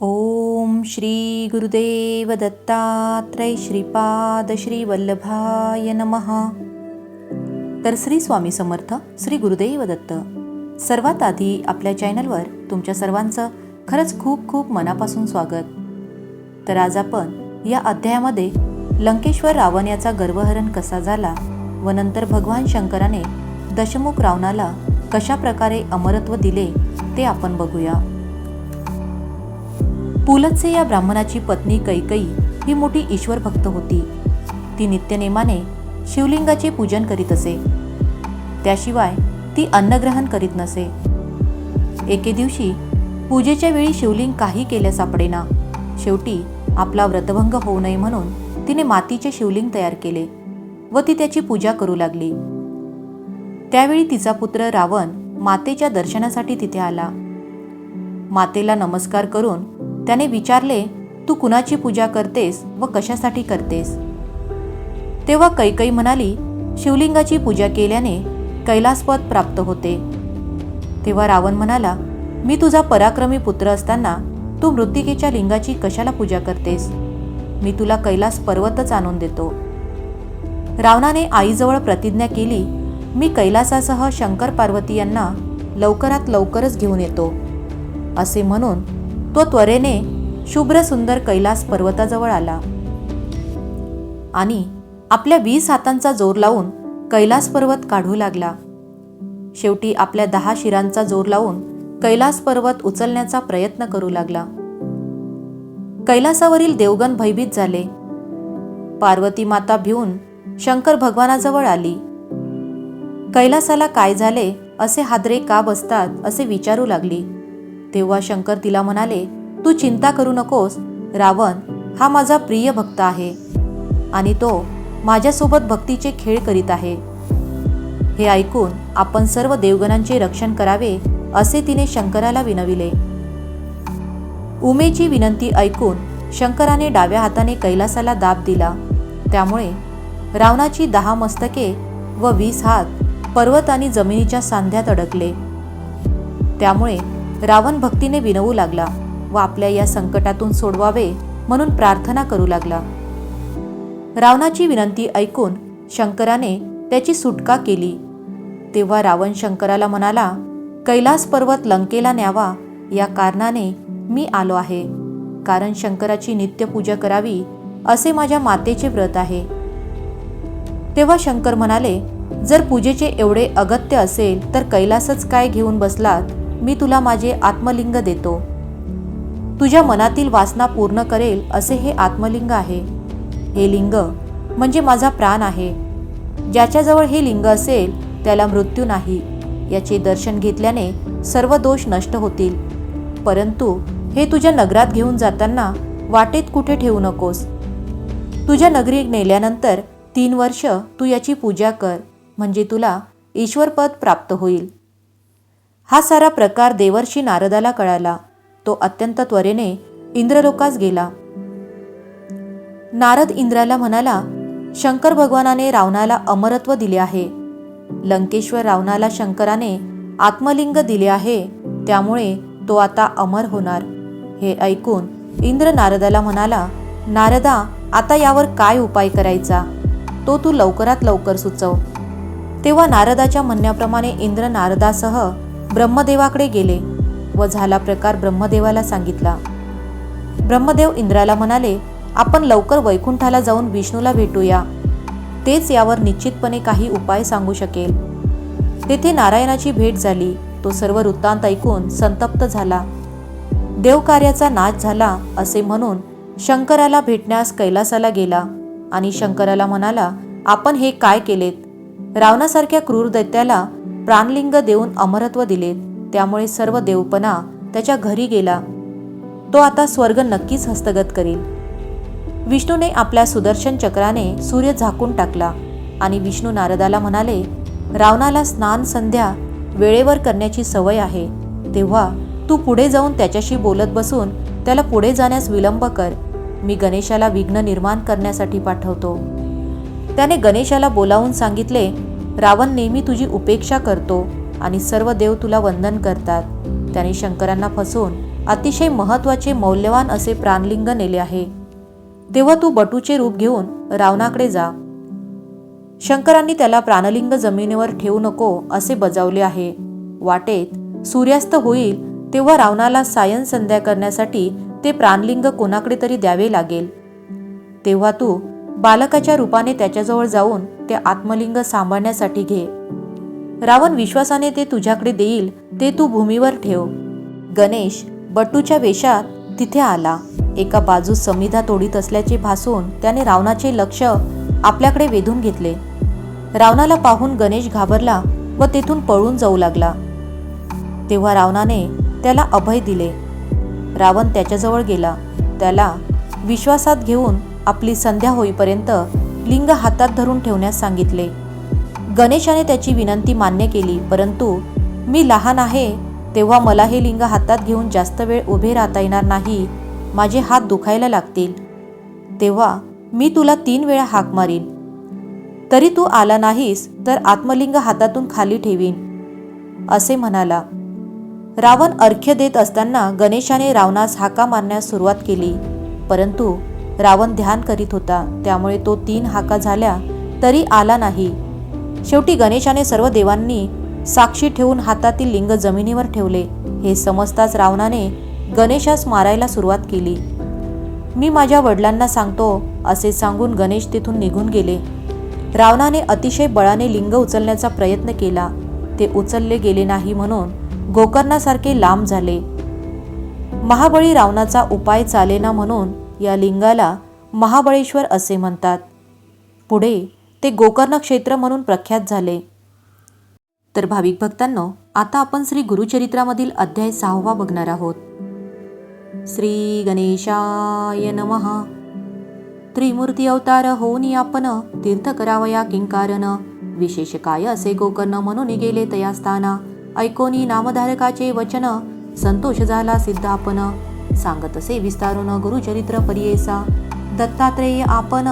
ओम श्री गुरुदेव दत्तात्रय श्रीपाद श्री वल्लभाय नमः. तर श्री स्वामी समर्थ श्री गुरुदेव दत्त सर्वात आधी आपल्या चॅनलवर तुमच्या सर्वांचं खरंच खूप खूप मनापासून स्वागत. तर आज आपण या अध्यायामध्ये लंकेश्वर रावण याचा गर्वहरण कसा झाला व नंतर भगवान शंकराने दशमुख रावणाला कशा प्रकारे अमरत्व दिले ते आपण बघूया. पुलत्से या ब्राह्मणाची पत्नी कैकई ही मोठी ईश्वर भक्त होती. ती नित्यनेमाने शिवलिंगाचे पूजन करीत असे. त्याशिवाय ती अन्नग्रहण करीत नसे. एके दिवशी पूजेच्या वेळी शिवलिंग काही केल्या सापडेना. शेवटी आपला व्रतभंग होऊ नये म्हणून तिने मातीचे शिवलिंग तयार केले व ती त्याची पूजा करू लागली. त्यावेळी तिचा पुत्र रावण मातेच्या दर्शनासाठी तिथे आला. मातेला नमस्कार करून त्याने विचारले तू कुणाची पूजा करतेस व कशासाठी करतेस? तेव्हा कैकई म्हणाली शिवलिंगाची पूजा केल्याने कैलासपद प्राप्त होते. तेव्हा रावण म्हणाला मी तुझा पराक्रमी पुत्र असताना तू मृत्तिकेच्या लिंगाची कशाला पूजा करतेस? मी तुला कैलास पर्वतच आणून देतो. रावणाने आईजवळ प्रतिज्ञा केली मी कैलासासह शंकर पार्वती यांना लवकरात लवकरच घेऊन येतो. असे म्हणून तो त्वरेने शुभ्र सुंदर कैलास पर्वताजवळ आला. आणि आपल्या वीस हातांचा जोर लावून कैलास पर्वत काढू लागला. शेवटी आपल्या दहा शिरांचा जोर लावून कैलास पर्वत उचलण्याचा प्रयत्न करू लागला. कैलासावरील देवगण भयभीत झाले. पार्वती माता भिवून शंकर भगवानाजवळ आली. कैलासाला काय झाले असे हादरे का बसतात असे विचारू लागली. तेव्हा शंकर तिला म्हणाले तू चिंता करू नकोस रावण हा माझा प्रिय भक्त आहे आणि तो माझ्यासोबत भक्तीचे खेळ करीत आहे. हे ऐकून आपण सर्व देवगणांचे रक्षण करावे असे तिने शंकराला विनविले. उमेची विनंती ऐकून शंकराने डाव्या हाताने कैलासाला दाब दिला. त्यामुळे रावणाची दहा मस्तके व वीस हात पर्वत आणि जमिनीच्या सांध्यात अडकले. त्यामुळे रावण भक्तीने विनवू लागला व आपल्या या संकटातून सोडवावे म्हणून प्रार्थना करू लागला. रावणाची विनंती ऐकून शंकराने त्याची सुटका केली. तेव्हा रावण शंकराला म्हणाला कैलास पर्वत लंकेला न्यावा या कारणाने मी आलो आहे. कारण शंकराची नित्यपूजा करावी असे माझ्या मातेचे व्रत आहे. तेव्हा शंकर म्हणाले जर पूजेचे एवढे अगत्य असेल तर कैलासच काय घेऊन बसलात? मी तुला माझे आत्मलिंग देतो. तुझ्या मनातील वासना पूर्ण करेल असे हे आत्मलिंग आहे. हे लिंग म्हणजे माझा प्राण आहे. ज्याच्याजवळ हे लिंग असेल त्याला मृत्यू नाही. याचे दर्शन घेतल्याने सर्व दोष नष्ट होतील. परंतु हे तुझ्या नगरात घेऊन जाताना वाटेत कुठे ठेवू नकोस. तुझ्या नगरी नेल्यानंतर तीन वर्ष तू याची पूजा कर म्हणजे तुला ईश्वरपद प्राप्त होईल. हा सारा प्रकार देवर्षी नारदाला कळाला. तो अत्यंत त्वरेने इंद्रलोकास गेला. नारद इंद्राला म्हणाला शंकर भगवानाने रावणाला अमरत्व दिले आहे. लंकेश्वर रावणाला शंकराने आत्मलिंग दिले आहे. त्यामुळे तो आता अमर होणार. हे ऐकून इंद्र नारदाला म्हणाला नारदा आता यावर काय उपाय करायचा? तो तू लवकरात लवकर सुचव. तेव्हा नारदाच्या म्हणण्याप्रमाणे इंद्र नारदासह ब्रह्मदेवाकडे गेले व झाला प्रकार ब्रह्मदेवाला सांगितला. ब्रह्मदेव इंद्राला म्हणाले आपण लवकर वैकुंठाला जाऊन विष्णूला भेटूया. तेच यावर निश्चितपणे काही उपाय सांगू शकेल. तेथे नारायणाची भेट झाली. तो सर्व वृत्तांत ऐकून संतप्त झाला. देवकार्याचा नाश झाला असे म्हणून शंकराला भेटण्यास कैलासाला गेला आणि शंकराला म्हणाला आपण हे काय केलेत? रावणासारख्या क्रूर दैत्याला प्राणलिंग देऊन अमरत्व दिलेत त्यामुळे सर्व देवपणा त्याच्या घरी गेला. तो आता स्वर्ग नक्कीच हस्तगत करील. विष्णूने आपल्या सुदर्शन चक्राने सूर्य झाकून टाकला आणि विष्णू नारदाला म्हणाले रावणाला स्नान संध्या वेळेवर करण्याची सवय आहे. तेव्हा तू पुढे जाऊन त्याच्याशी बोलत बसून त्याला पुढे जाण्यास विलंब कर. मी गणेशाला विघ्न निर्माण करण्यासाठी पाठवतो. त्याने गणेशाला बोलावून सांगितले रावण नेहमी तुझी उपेक्षा करतो आणि सर्व देव तुला वंदन करतात. त्याने शंकरांना फसवून अतिशय महत्त्वाचे मौल्यवान असे प्राणलिंग नेले आहे. तेव्हा तू बटूचे रूप घेऊन रावणाकडे जा. शंकरांनी त्याला प्राणलिंग जमिनीवर ठेवू नको असे बजावले आहे. वाटेत सूर्यास्त होईल तेव्हा रावणाला सायन संध्या करण्यासाठी ते प्राणलिंग कोणाकडे तरी द्यावे लागेल. तेव्हा तू बालकाच्या रूपाने त्याच्याजवळ जाऊन ते आत्मलिंग सांभाळण्यासाठी घे. रावण विश्वासाने ते तुझ्याकडे देईल ते तू भूमीवर ठेव. गणेश बट्टूच्या वेशात तिथे आला. एका बाजूस समिधा तोडीत असल्याचे भासून त्याने रावणाचे लक्ष आपल्याकडे वेधून घेतले. रावणाला पाहून गणेश घाबरला व तेथून पळून जाऊ लागला. तेव्हा रावणाने त्याला अभय दिले. रावण त्याच्याजवळ गेला. त्याला विश्वासात घेऊन आपली संध्या होईपर्यंत लिंग हातात धरून ठेवण्यास सांगितले. गणेशाने त्याची विनंती मान्य केली परंतु मी लहान आहे तेव्हा मला हे लिंग हातात घेऊन जास्त वेळ उभे राहता येणार नाही माझे हात दुखायला लागतील. तेव्हा मी तुला तीन वेळा हाक मारीन. तरी तू आला नाहीस तर आत्मलिंग हातातून खाली ठेवीन असे म्हणाला. रावण अर्घ्य देत असताना गणेशाने रावणास हाका मारण्यास सुरुवात केली परंतु रावण ध्यान करीत होता. त्यामुळे तो तीन हाका झाल्या तरी आला नाही. शेवटी गणेशाने सर्व देवांनी साक्षी ठेवून हातातील लिंग जमिनीवर ठेवले. हे समजताच रावणाने गणेशास मारायला सुरुवात केली. मी माझ्या वडिलांना सांगतो असे सांगून गणेश तिथून निघून गेले. रावणाने अतिशय बळाने लिंग उचलण्याचा प्रयत्न केला. ते उचलले गेले नाही म्हणून गोकर्णासारखे लांब झाले. महाबळी रावणाचा उपाय चालेना म्हणून या लिंगाला महाबळेश्वर असे म्हणतात. पुढे ते गोकर्ण क्षेत्र म्हणून प्रख्यात झाले. तर भाविक भक्तांनो आता आपण श्री गुरुचरित्रामधील अध्याय सहावा बघणार आहोत. श्री गणेशाय नमः. त्रिमूर्ती अवतार होऊन आपण तीर्थ करावया किंकारण. विशेष काय असे गोकर्ण म्हणून गेले तयास्थाना. ऐकोनी नामधारकाचे वचन संतोष झाला सिद्ध आपण सांगत असे विस्तारून गुरुचरित्र परियेसा. दत्तात्रेय आपण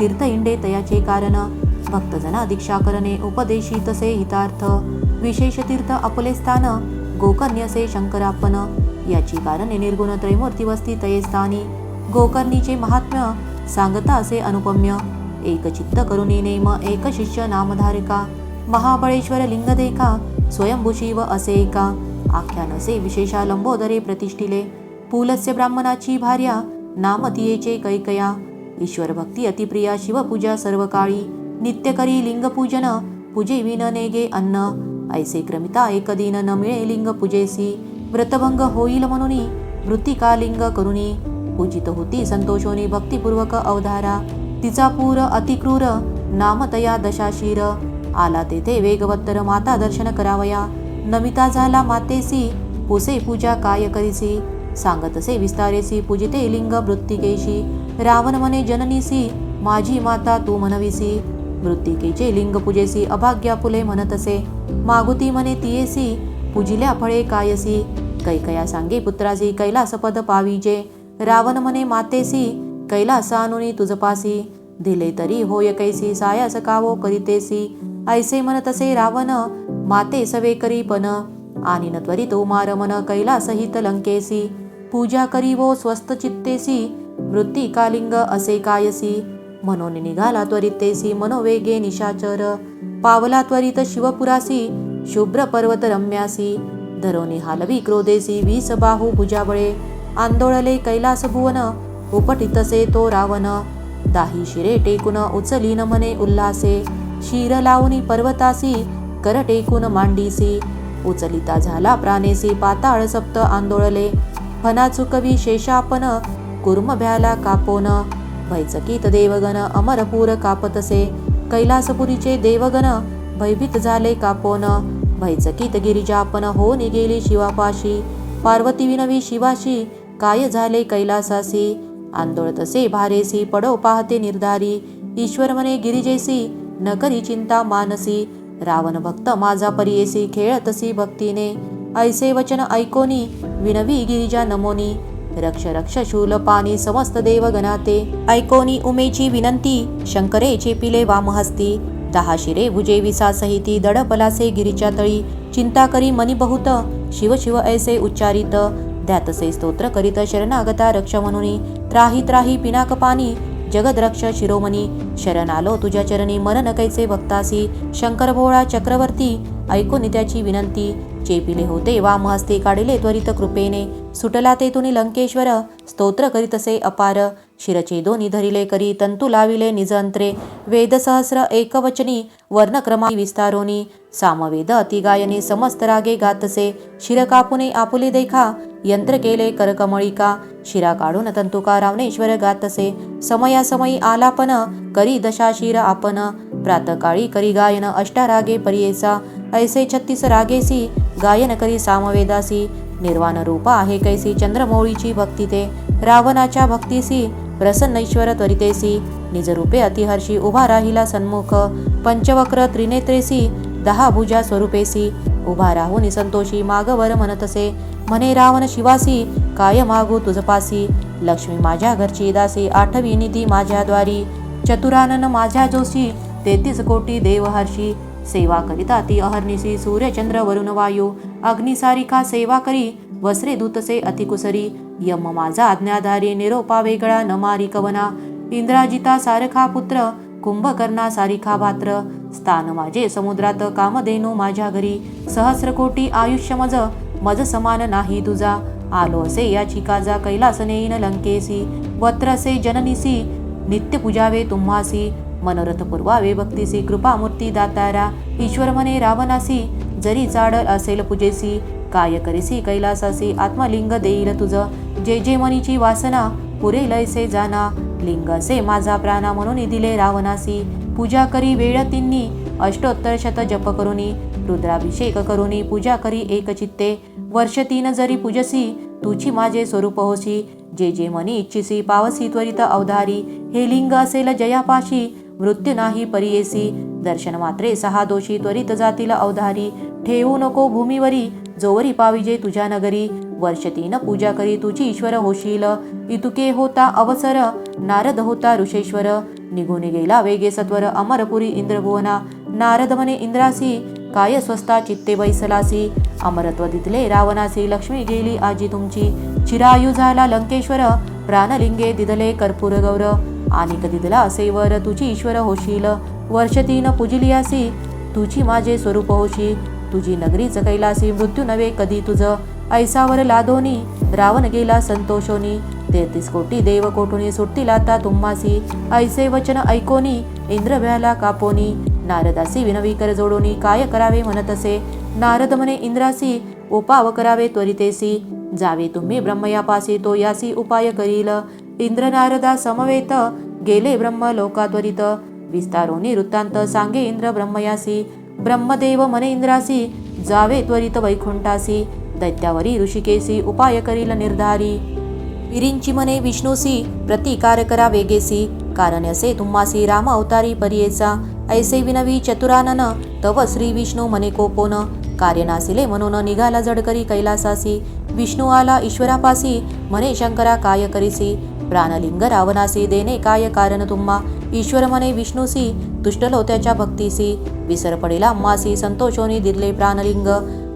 तीर्थ इंडे तयाचे कारण. भक्तजना दीक्षा करणे उपदेशी तसे हितार्थ. विशेष तीर्थ आपले स्थान गोकर्ण्यसे शंकरापन. याची कारणे निर्गुण त्रैमूर्ती वस्ती तये स्थानी. गोकर्णीचे महात्म्य सांगता असे अनुपम्य. एक चित्त करुणी नेम एक शिष्य नामधारिका. महाबळेश्वर लिंग देखा स्वयंभू शिव असे एका. आख्यानसे विशेषा लंबोदरे प्रतिष्ठिले. पुलस्य ब्राह्मणाची भार्या नामतीयेचे कैकया ईश्वर भक्ती अतिप्रिया शिवपूजा सर्व काळी नित्यकरी लिंगपूजन पूजे विन नेगे अन्न ऐसे क्रमिता एक दिन न मिळे लिंग पूजेसी व्रतभंग होईल म्हणून मृतिका लिंग करुणी पूजित होती संतोषोनी भक्तिपूर्वक अवधारा तिचा पूर अतिक्रूर नामतया दशाशीर आला तेथे वेगवत्तर माता दर्शन करावया नमिता झाला मातेसी पुसे पूजा काय करीसी सांगतसे विस्तारेसी पूजिते लिंग मृत्तिकेशी. रावण मने जननीसी माझी माता तू म्हणविसी मृत्तिकेचे लिंग पूजेसी अभाग्या फुले म्हणतसे मागुती मने तियेसी पूजिल्या फळे कायसी कैकया सांगे पुत्रासी कैलासपद पाविजे रावण मने मातेसी कैलासानुनी तुझपासी दिले तरी होय कैसी सायास कावो करीतेसी ऐसे म्हणतसे रावण माते सवे करी पण आणि न त्वरित उमार मन कैलासहित लंकेसी पूजा करीवो स्वस्त चित्तेसी वृत्ती कालिंग असे कायसी. मनोने निघाला त्वरितेसी मनोवेगे निशाचर. पावला त्वरित शिवपुरासी शुभ्र पर्वत रम्यासी. धरोनी हालवी क्रोधेसी वीस बाहू भुजाबळे आंदोळले कैलास भुवन उपटितसे तो रावण. दाही शिरे टेकून उचलीन मने उल्हासे शिर लावणी पर्वतासी कर टेकून मांडीसी. उचलिता झाला प्राणेसी पाताळ सप्त आंदोळले. फना चुकवी शेषापन कुर्म भ्याला कापोन. भैचकीत देवगण अमरपूर कापतसे कैलासपुरीचे देवगण भयभीत झाले कापोन. भैचकीत गिरिजापन हो निगेली शिवापाशी पार्वती विनवी शिवाशी काय झाले कैलासासी आंदोळतसे भारेसी पडो पाहते निर्धारी. ईश्वर मने गिरिजेसी न करी चिंता मानसी. रावण भक्त माझा परियेसी खेळतसी भक्तीने. ऐसे वचन ऐकोनी विनवी गिरिजा नमोनी। रक्ष रक्ष शूल पाणी समस्त देवगणाते ऐकोनी उमेची विनंती शंकरे चेपिले वामहस्ती। दहा शिरे भुजे विसा सहिती दडपलासे गिरीच्या तळी। चिंता करी मनी बहुत शिव शिव ऐसे उच्चारित। ध्यातसे स्तोत्र करीत शरणागता रक्ष म्हणून। त्राही त्राही पिनाक पाणी जगदरक्ष शिरोमणी। शरण आलो तुझ्या चरणी मन नकैचे भक्तासी शंकर भोळा चक्रवर्ती ऐकून त्याची विनंती। चेपिले होते. वाम हस्ते काढिले त्वरित कृपेने. सुटला ते तुनी लंकेश्वर. स्तोत्र करीतसे अपार. शिरचे दोन्ही धरिले करी तंतू लाविले निज अंतरे. वेद सहस्र एकवचनी वर्णक्रमा विस्तारोनी. सामवेद अतिगायने समस्त रागे गातसे. शिर कापुने आपुले देखा. यंत्र केले करकमळिका शिरा काढून तंतुका रावणेश्वर गातसे. समयासमयी आलापन. करी दशा शिर आपण प्रातकाळी करी गायन अष्टारागे परियेसा. ऐसे छत्तीस रागेसी. गायन करी सामवेदासी निर्वाण रूप आहे कैसी चंद्रमौळीची भक्ती ते रावणाच्या भक्तीसी प्रसन्नैश्वर त्वरितेसी निजरूपे अतिहर्षी उभा राहिला सन्मुख पंचवक्र त्रिनेत्रेसी दहा भुजा स्वरूपेसी उभा राहून संतोषी मागवर म्हणतसे म्हणे रावण शिवासी काय मागू तुझपासी लक्ष्मी माझ्या घरची दासी आठवी निधी माझ्या द्वारी चतुरानन माझ्या जोशी तेहतीस कोटी देवहर्षी सेवा करिता ती अहर्निशी सूर्यचंद्र वरुण वायू अग्निसारिका सेवा करी वस्रे दूतसे अतिकुसरी यम माझा आज्ञाधारी निरोपा वेगळा न कवना इंद्राजिता सारखा पुत्र कुंभकर्णा सारिखा पात्र स्थान माझे समुद्रात कामधेनू माझ्या घरी सहस्रकोटी आयुष्य मज मज समान नाही तुझा आलो असे याची काजा कैलासनेन लंकेसी वत्रसे जननिसी नित्य पूजावे तुम्हासी मनोरथ पुरवावे भक्तीसी कृपामूर्ती दातारा ईश्वर मने रावणासी जरी चाडल असेल पूजेसी काय करीसी कैलासासी आत्मलिंग देईल तुझ जे जे मनीची वासना पुरे लयसे जाना लिंग असे माझा प्राणा म्हणून दिले रावणासी पूजा करी वेळ तिन्नी अष्टोत्तर शत जप करुनी रुद्राभिषेक करुनी पूजा करी एक चित्ते वर्ष तीन जरी पूजसी तुझी माझे स्वरूप होसी जे जे मनी इच्छिसी पावसी त्वरित अवधारी हे लिंग असेल जयापाशी मृत्यू नाही परियेसी दर्शन मात्रे सहा दोषी त्वरित जातील अवधारी. ठेवू नको भूमीवरी जोवरी पाविजे तुझ्या नगरी. वर्ष पूजा करी तुझी ईश्वर होशील. इतुके होता अवसर नारद होता ऋषेश्वर. निघून गेला वेगे सत्वर अमरपुरी इंद्रभुवना. नारद म्हणे इंद्रासी काय स्वस्ता चित्ते बैसलासी. अमरत्व दितले रावणासी लक्ष्मी गेली आजी तुमची. चिरायू झाला लंकेश्वर प्राणलिंगे दिदले कर्पूर गौर. आणि कधी दिदला असेवर तुझी ईश्वर होशील. वर्ष तीन पुजिलियासी तुझी माझे स्वरूप होशी. तुझी नगरीच कैलासी मृत्यू नव्हे कधी तुझ. ऐसावर लादोनी रावण गेला संतोषोनी. तेहतीस कोटी देव कोठुनी सुटतील आता तुम्हासी. ऐसे वचन ऐकोनी इंद्रभ्याला कापोनी. नारदासी विनवी कर जोडोनी काय करावे म्हणत असे नारद म्हणे इंद्रासी उपाव करावे त्वरितेसी. जावे तुम्ही ब्रह्मयापासी तो यासी उपाय करील. इंद्रनारदा समवेत गेले ब्रह्म लोकात्वरित विस्तारोनी वृत्तांत सांगे इंद्र ब्रह्मयासी ब्रह्मदेव मने इंद्रासी जावे त्वरित वैकुंठासी दैत्यावरी ऋषिकेसी उपाय करील निर्धारी विरींची मने विष्णूसी प्रतिकार करा वेगेसी कारण असे तुम्हासी राम अवतारी परियेचा ऐसे विनवी चतुरानन तव श्री विष्णू मने कोपोन कार्य नासिले म्हणून निघाला जडकरी कैलासासी विष्णू आला ईश्वरापासी मने शंकरा काय करीसी प्राणलिंग रावणासी देणे काय कारण तुम्हा? ईश्वर म्हणे विष्णूसी तुष्टलोत्याच्या भक्तीसी. विसर पडेला मासी संतोषोनी दिले प्राणलिंग.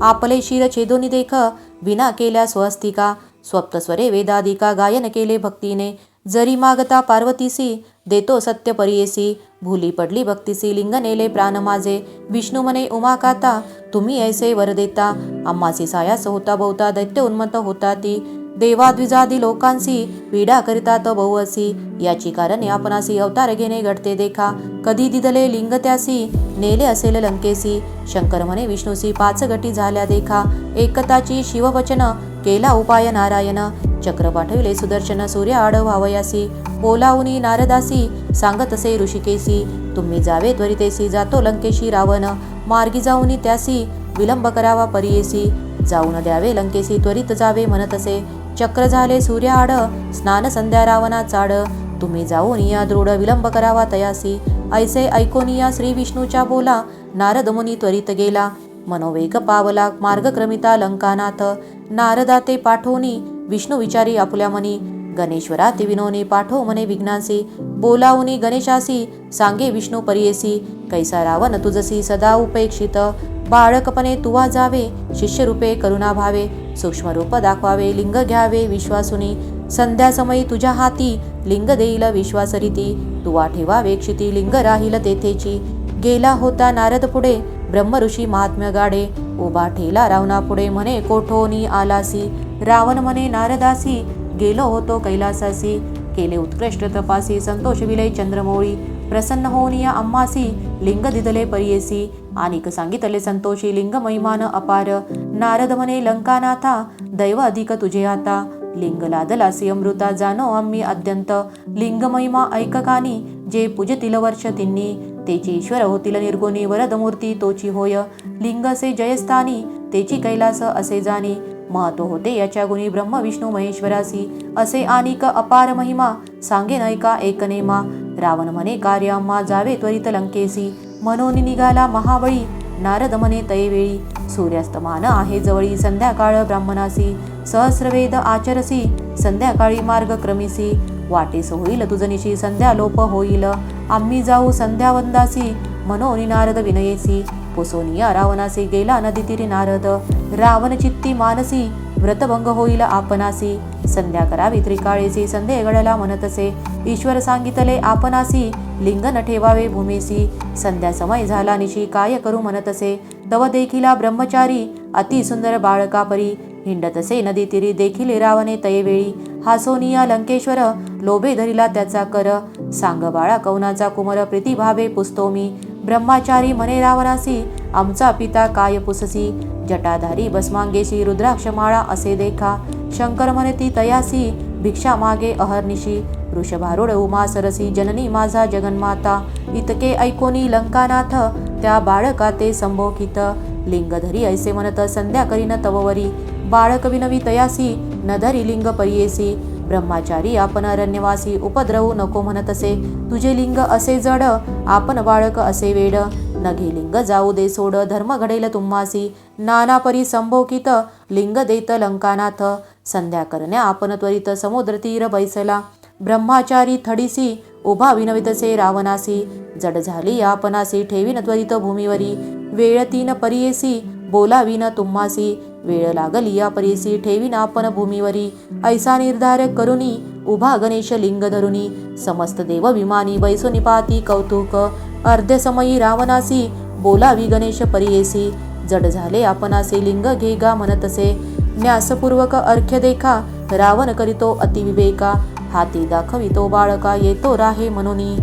आपले शिर छेदोनी देख विना केल्या स्वस्तिका. स्वप्तस्वरे वेदादिका गायन केले भक्तीने. जरी मागता पार्वतीसी देतो सत्य परियेसी. भूली पडली भक्तीसी लिंग नेले प्राण माझे. विष्णू मने उमाकाता तुम्ही ऐसे वर देता. अम्मासी सायास होता बहुता दैत्य उन्मत्त होता ती. देवाद्विजादी लोकांसी पीडा करितात बहुअसी. याची कारणे आपणासी अवतार घेणे घडते देखा. कधी दिदले लिंग त्यासी नेले असेल लंकेसी. शंकर म्हणे विष्णूसी पाच गटी झाल्या देखा. एकताची शिववचन केला उपाय नारायण. चक्र पाठविले सुदर्शन सूर्य आड व्हावयासी. बोलावुनी नारदासी सांगत असे ऋषिकेसी. तुम्ही जावे त्वरितेसी जातो लंकेशी रावण. मार्गी जाऊनी त्यासी विलंब करावा परियेसी. जाऊन द्यावे लंकेसी त्वरित जावे म्हणत असे. चक्र झाले सूर्य आड स्नान संध्या रावणा चाड. तुम्ही जाऊन या दृढ विलंब करावा तयासी. ऐसे ऐकोनिया श्री विष्णूच्या बोला. नारद मुनी त्वरित गेला. मनोवेग पावला मार्गक्रमिता लंकानाथ. नारदा ते पाठवणी विष्णू विचारी आपल्या मनी. गणेश्वरा ती विनोनी पाठो मने विघ्नासी बोलावनी गणेशासी सांगे विष्णू परियेसी कैसा रावण तुझसी सदा उपेक्षित बाळकपणे तुवा जावे शिष्यरूपे करुणा भावे सूक्ष्म रूप दाखवावे लिंग घ्यावे विश्वासुनी संध्या समयी तुझ्या हाती लिंग देईल विश्वासरीती तुवा ठेवावे क्षिती लिंग राहील तेथेची गेला होता नारद पुढे ब्रह्म ऋषी महात्म्य गाडे उभा ठेला रावणा पुढे म्हणे कोठोनी आलासी रावण म्हणे नारदासी गेलो होतो कैलासासी केले उत्कृष्ट तपासी संतोष विलय चंद्रमोळी. प्रसन्न होऊन या अम्मासी लिंग दिदले परियेसी. आणिक सांगितले संतोषी लिंग महिमान अपार. नारद म्हणे लंकानाथा दैव अधिक तुझे आता. लिंग लादलासी अमृता जानो आम्ही अत्यंत लिंग महिमा ऐककानी जे पूजतील वर्ष तिन्ही. तेची ईश्वर होतील निर्गुणी वरदमूर्ती तोची होय. लिंगसे जयस्थानी तेची कैलास असे जाणी महत्त्व होते. याच्या गुणी ब्रह्म विष्णू महेश्वरासी असे आनिक अपार महिमा. सांगे नैका एकनेमा रावण म्हणे कार्य जावे त्वरित लंकेसी. म्हणून निघाला महाबळी. नारद म्हणे तयवेळी सूर्यास्तमान आहे जवळी. संध्याकाळ ब्राह्मणासी. सहस्रवेद आचरसी. संध्याकाळी मार्ग क्रमिसी. वाटेस होईल तुझनिशी संध्या लोप होईल. आम्ही जाऊ संध्यावंदासी. मनोनी नारद विनयेसी. पुसोनिया रावणासी गेला नदीतीरी नारद. रावण चित्ती मानसी व्रतभंग होईल आपणासी. संध्या करावी त्रिकाळेसी संधे घडला म्हणतसे ईश्वर सांगितले आपणासी लिंग न ठेवावे भूमेसी. संध्या समय झाला निशी काय करू म्हणतसे तव देखिला ब्रह्मचारी अति सुंदर बाळकापरी हिंडतसे नदी तिरी देखील रावणे तयवेळी. हा सोनिया लंकेश्वर लोभे धरिला त्याचा कर. सांग बाळा कौनाचा कुमर प्रीती भावे पुसतो मी. ब्रह्माचारी म्हणे रावणासी आमचा पिता काय पुससी जटाधारी भस्मांगेशी रुद्राक्षमाळा असे देखा शंकर म्हणे ती तयासी भिक्षा मागे अहर्निशी वृषभारुड उमा सरसी जननी माझा जगन्माता इतके ऐकोनी लंकानाथ त्या बाळका ते संभोकित लिंगधरी ऐसे म्हणत संध्या करीन तववरी बाळक विनवी तयासी नधरी लिंग परियेसी ब्रह्माचारी आपण अरण्यवासी उपद्रवू नको म्हणत असे. तुझे लिंग असे जड आपण बाळक असे वेड. नघे लिंग जाऊ दे सोड धर्म घडेल तुम्हासी. नाना परी संभोकित लिंग देत लंकानाथ. संध्या करण्या आपण त्वरित समुद्र तीर बैसला. ब्रह्माचारी थडीसी उभा विनवितसे रावणासी. जड झाली आपणासी ठेवीन त्वरित भूमीवरी. वेळ तीन परियेसी बोलावीन तुम्हासी. वेळ लागली या परिसी ठेवीन आपण भूमीवरी. ऐसा निर्धार करुनी उभा गणेश लिंग धरुनी. समस्त देव विमानी बैसुनिपाती कौतुक. अर्ध्य समयी रावणासी बोलावी गणेश परियेसी. जड झाले आपणासी लिंग घे गा म्हणतसे न्यासपूर्वक अर्घ्य देखा रावण करीतो अतिविवेका. हाती दाखवितो बाळका येतो राहे म्हणूनी.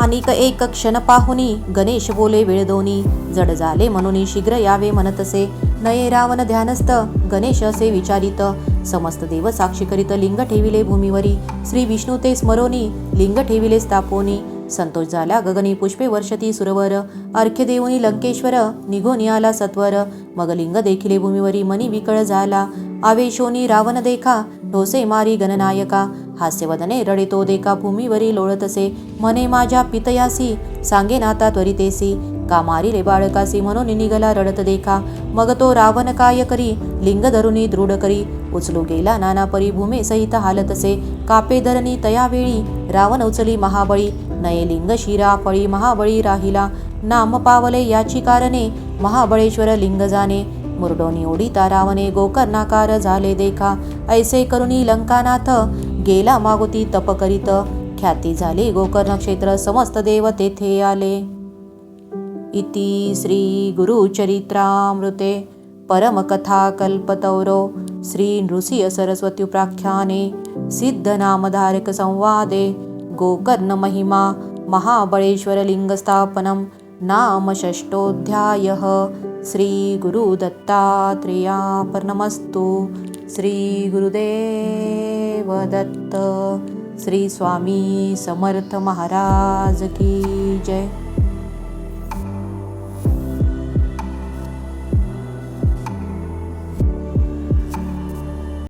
आणिक एक क्षण पाहुनी गणेश बोले वेळ दोनी. जड झाले म्हणून शीघ्र यावे म्हणतसे नये रावण ध्यानस्थ गणेश असे विचारित. समस्त देव साक्षी करीत लिंग ठेविले भूमीवरी. श्री विष्णू ते स्मरोनी लिंग ठेविले स्थापोनी. संतोष झाला गगनी पुष्पे वर्षती सुरवर. अर्ख्य देऊनी लंकेश्वर निघून आला सत्वर. मग लिंग देखिले भूमीवरी मनी विकळ झाला. आवेशोनी रावण देखा ढोसे मारी गणनायका. हास्यवदने रडे तो देखा भूमीवरी लोळतसे. म्हणे माझ्या पितयासी सांगे नाता त्वरितेसी. का मारिले बाळकासी म्हणून निघाला रडत देखा मग तो रावण काय करी लिंग धरुनी दृढ करी उचलू गेला नाना परी भूमे सहित हालतसे कापे धरणी तयावेळी रावण उचली महाबळी नये लिंग शिरा फळी महाबळी राहिला नाम पावले याची कारणे महाबळेश्वर लिंग जाणे मुरडोनी ओढिता रावणे गोकर्णाकार झाले देखा ऐसे करुणी लंकानाथ गेला मागुती तप करीत ख्याती झाली गोकर्ण क्षेत्र समस्त देव तेथे आले इति श्रीगुरुचरित्रामृते परमकथाकल्पतौरो श्रीनृसिंहसरस्वत्युप्राख्याने सिद्धनामधारकसंवादे गोकर्णमहिमा महाबळेश्वरलिङ्गस्थापनं नाम षष्ठोऽध्यायः श्रीगुरुदत्तात्रेयापर्णमस्तु श्रीगुरुदेव दत्त श्रीस्वामी समर्थ महाराज की जय।